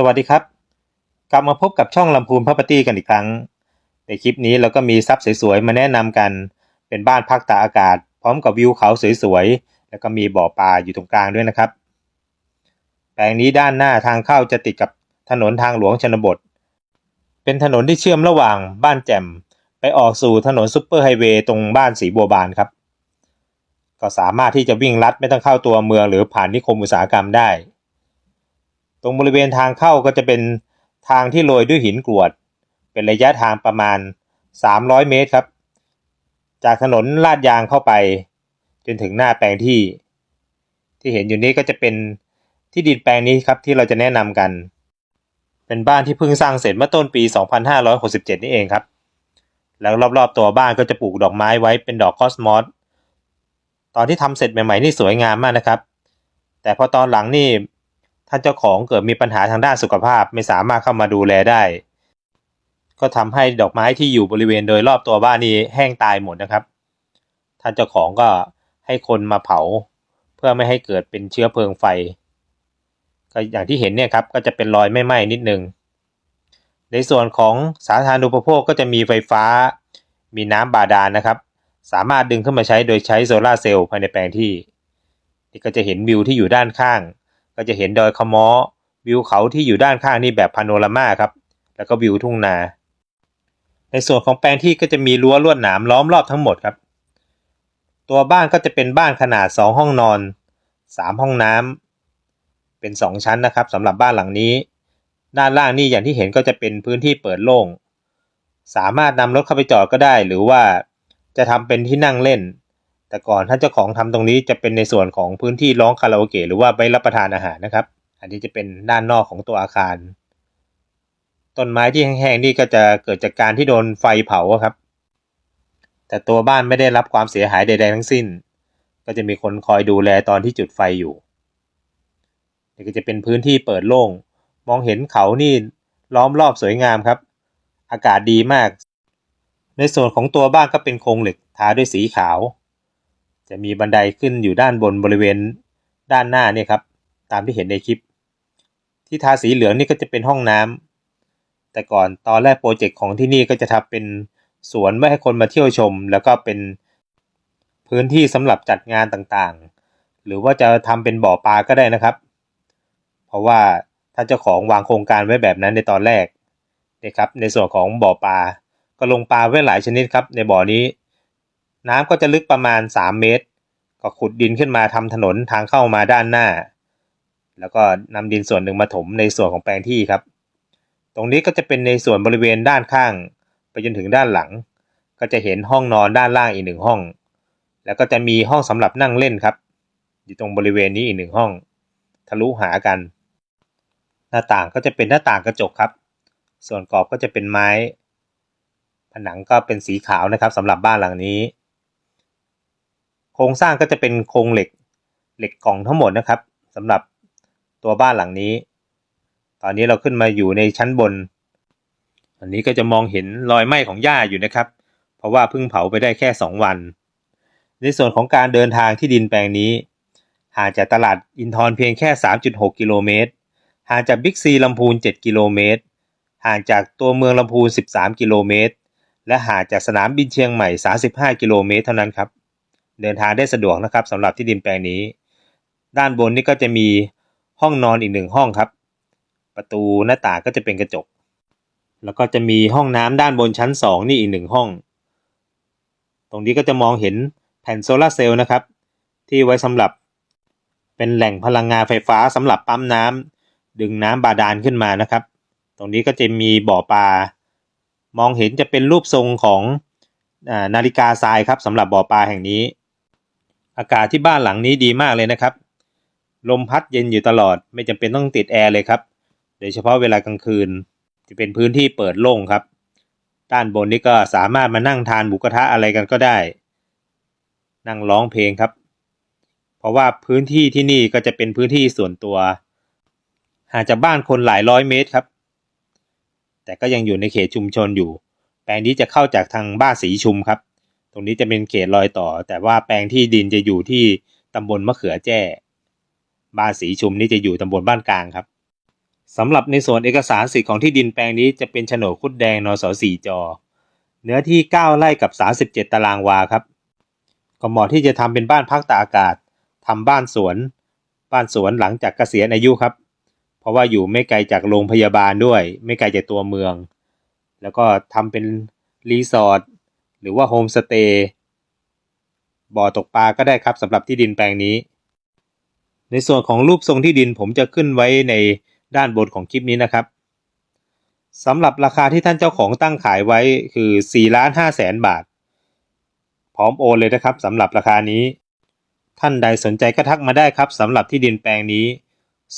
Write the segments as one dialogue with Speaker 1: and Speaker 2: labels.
Speaker 1: สวัสดีครับ กลับมาพบกับช่องลำพูนพัปตี้กันอีกครั้ง ในคลิปนี้เราก็มีซับสวยๆ มาแนะนำกัน เป็นบ้านพักตากอากาศ พร้อมกับวิวเขาสวยๆ แล้วก็มีบ่อปลาอยู่ตรงกลางด้วยนะครับ แปลงนี้ด้านหน้าทางเข้าจะติดกับถนนทางหลวงชนบท เป็นถนนที่เชื่อมระหว่างบ้านแจ่ม ไปออกสู่ถนนซุปเปอร์ไฮเวย์ตรงบ้านสีบัวบานครับ ก็สามารถที่จะวิ่งลัดไม่ต้องเข้าตัวเมืองหรือผ่านนิคมอุตสาหกรรมได้ ตรงบริเวณทางเข้าก็จะเป็นทางที่โรยด้วยหินกรวด เป็นระยะทางประมาณ 300 เมตรครับ จากถนนลาดยางเข้าไป จนถึงหน้าแปลงที่ ที่เห็นอยู่นี้ก็จะเป็นที่ดินแปลงนี้ครับที่เราจะแนะนำกัน เป็นบ้านที่เพิ่งสร้างเสร็จเมื่อต้นปี 2567 นี่เองครับ แล้วรอบๆ ตัวบ้านก็จะปลูกดอกไม้ไว้เป็นดอกคอสมอสตอนที่ทำเสร็จใหม่ๆนี่สวยงามมากนะครับ แต่พอตอนหลังนี่ ท่านเจ้าของเกิดมีปัญหาทางด้านสุขภาพไม่สามารถเข้ามาดูแลได้ ก็ทำให้ดอกไม้ที่อยู่บริเวณโดยรอบตัวบ้านนี้แห้งตายหมดนะครับท่านเจ้าของก็ให้คนมาเผา เพื่อไม่ให้เกิดเป็นเชื้อเพลิงไฟ ก็อย่างที่เห็นเนี่ยครับก็จะเป็นรอยไหม้ๆนิดนึง ในส่วนของสาธารณูปโภคก็จะมีไฟฟ้า มีน้ำบาดาลนะครับ สามารถดึงขึ้นมาใช้โดยใช้โซลาร์เซลล์ภายในแปลงที่นี่ก็จะเห็นวิวที่อยู่ด้านข้าง ก็จะเห็นดอยคมอวิวเขาที่อยู่ด้านข้างนี่แบบพาโนรามาครับ แล้วก็วิวทุ่งนา ในส่วนของแปลงที่ก็จะมีรั้วลวดหนามล้อมรอบทั้งหมดครับ ตัวบ้านก็จะเป็นบ้านขนาด 2 ห้องนอน 3 ห้องน้ำเป็น 2 ชั้นนะครับสำหรับบ้านหลังนี้ ด้านล่างนี่อย่างที่เห็นก็จะเป็นพื้นที่เปิดโล่ง สามารถนำรถเข้าไปจอดก็ได้ หรือว่าจะทำเป็นที่นั่งเล่น แต่ก่อนท่านเจ้าของทำตรงนี้จะเป็นในส่วนของพื้นที่ร้องคาราโอเกะหรือว่าไปรับประทานอาหารนะครับ อันนี้จะเป็นด้านนอกของตัวอาคาร ต้นไม้ที่แห้งๆนี่ก็จะเกิดจากการที่โดนไฟเผาครับ แต่ตัวบ้านไม่ได้รับความเสียหายใดๆทั้งสิ้น ก็จะมีคนคอยดูแลตอนที่จุดไฟอยู่นี่ก็จะเป็นพื้นที่เปิดโล่ง มองเห็นเขานี่ล้อมรอบสวยงามครับ อากาศดีมาก ในส่วนของตัวบ้านก็เป็นโครงเหล็กทาด้วยสีขาว จะมีบันไดขึ้นอยู่ด้านบนบริเวณด้านหน้าเนี่ยครับ ตามที่เห็นในคลิป ที่ทาสีเหลืองนี่ก็จะเป็นห้องน้ำแต่ก่อนตอนแรกโปรเจกต์ของที่นี่ก็จะทำเป็นสวนไม่ให้คนมาเที่ยวชม แล้วก็เป็นพื้นที่สำหรับจัดงานต่างๆ หรือว่าจะทำเป็นบ่อปลาก็ได้นะครับ เพราะว่าท่านเจ้าของวางโครงการไว้แบบนั้นในตอนแรกนะครับในส่วนของบ่อปลาก็ลงปลาไว้หลายชนิดครับในบ่อนี้ น้ำก็จะลึกประมาณ 3 เมตร ก็ขุดดินขึ้นมาทำถนนทางเข้ามาด้านหน้า แล้วก็นำดินส่วนหนึ่งมาถมในส่วนของแปลงที่ครับ ตรงนี้ก็จะเป็นในส่วนบริเวณด้านข้าง ไปจนถึงด้านหลัง ก็จะเห็นห้องนอนด้านล่างอีกหนึ่งห้อง แล้วก็จะมีห้องสำหรับนั่งเล่นครับ อยู่ตรงบริเวณนี้อีกหนึ่งห้อง ทะลุหากัน หน้าต่างก็จะเป็นหน้าต่างกระจกครับ ส่วนกรอบก็จะเป็นไม้ ผนังก็เป็นสีขาวนะครับสำหรับบ้านหลังนี้ โครงสร้างก็จะเป็นโครงเหล็กเหล็กกล่องทั้งหมดนะครับสำหรับตัวบ้านหลังนี้ ตอนนี้เราขึ้นมาอยู่ในชั้นบน อันนี้ก็จะมองเห็นรอยไหม้ของหญ้าอยู่นะครับ เพราะว่าเพิ่งเผาไปได้แค่ 2 วัน ในส่วนของการเดินทางที่ดินแปลงนี้ห่างจากตลาดอินทร์เพียงแค่ 3.6 กิโลเมตรห่างจากบิ๊กซีลำพูน 7 กิโลเมตร ห่างจากตัวเมืองลำพูน 13 กิโลเมตร และห่างจากสนามบินเชียงใหม่ 35 กิโลเมตรเท่านั้นครับ เดินทางได้สะดวกนะครับสำหรับที่ดินแปลงนี้ ด้านบนนี่ก็จะมีห้องนอนอีกหนึ่งห้องครับ ประตูหน้าต่างก็จะเป็นกระจก แล้วก็จะมีห้องน้ำด้านบนชั้น 2 นี่อีกหนึ่งห้อง ตรงนี้ก็จะมองเห็นแผ่นโซลาร์เซลล์นะครับ ที่ไว้สำหรับเป็นแหล่งพลังงานไฟฟ้าสำหรับปั๊มน้ำดึงน้ำบาดาลขึ้นมานะครับ ตรงนี้ก็จะมีบ่อปลามองเห็นจะเป็นรูปทรงของอนาฬิกาทรายครับสำหรับบ่อปลาแห่งนี้ อากาศที่บ้านหลังนี้ดีมากเลยนะครับ ลมพัดเย็นอยู่ตลอด ไม่จำเป็นต้องติดแอร์เลยครับ โดยเฉพาะเวลากลางคืน จะเป็นพื้นที่เปิดโล่งครับ ด้านบนนี้ก็สามารถมานั่งทานหมูกระทะอะไรกันก็ได้ นั่งร้องเพลงครับ เพราะว่าพื้นที่ที่นี่ก็จะเป็นพื้นที่ส่วนตัวห่างจากบ้านคนหลายร้อยเมตรครับ แต่ก็ยังอยู่ในเขตชุมชนอยู่ แปลงนี้จะเข้าจากทางบ้านสีชุมครับ ตรงนี้จะเป็นเขตรอยต่อ แต่ว่าแปลงที่ดินจะอยู่ที่ตำบลมะเขือแจ้บ้านสีชุมนี่จะอยู่ตำบลบ้านกลางครับสำหรับในส่วนเอกสารสิทธิ์ของที่ดินแปลงนี้จะเป็นโฉนดคุดแดงนสสี่จอ เนื้อที่ 9 ไร่กับ 37 ตารางวาครับก็เหมาะที่จะทำเป็นบ้านพักตากอากาศทำบ้านสวน บ้านสวนหลังจากเกษียณอายุครับ เพราะว่าอยู่ไม่ไกลจากโรงพยาบาลด้วย ไม่ไกลจากตัวเมือง แล้วก็ทำเป็นรีสอร์ท หรือว่าโฮมสเตย์บ่อตกปลาก็ได้ครับสำหรับที่ดินแปลงนี้ ในส่วนของรูปทรงที่ดินผมจะขึ้นไว้ในด้านบนของคลิปนี้นะครับสำหรับราคาที่ท่านเจ้าของตั้งขายไว้คือ4ล้าน5แสนบาท พร้อมโอนเลยนะครับสำหรับราคานี้ ท่านใดสนใจก็ทักมาได้ครับสำหรับที่ดินแปลงนี้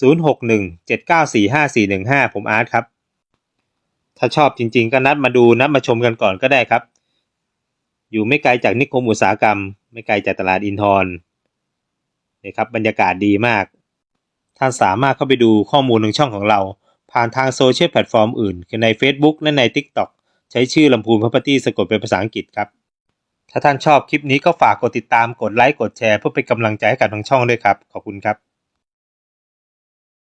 Speaker 1: 0617945415 ผมอาร์ตครับ ถ้าชอบจริงๆ ก็นัดมาดูนัดมาชมกันก่อนก็ได้ครับ อยู่ไม่ไกลจากนิคมอุตสาหกรรม ไม่ไกลจากตลาดอินทรนี่ครับบรรยากาศดีมาก ท่านสามารถเข้าไปดูข้อมูลในช่องของเรา ผ่านทางโซเชียลแพลตฟอร์มอื่น คือใน Facebook และใน TikTok ใช้ชื่อลำพูน Property สะกดเป็นภาษาอังกฤษครับ ถ้าท่านชอบคลิปนี้ก็ฝากกดติดตามกดไลค์กดแชร์เพื่อเป็นกำลังใจให้กับทางช่องด้วยครับ ขอบคุณครับ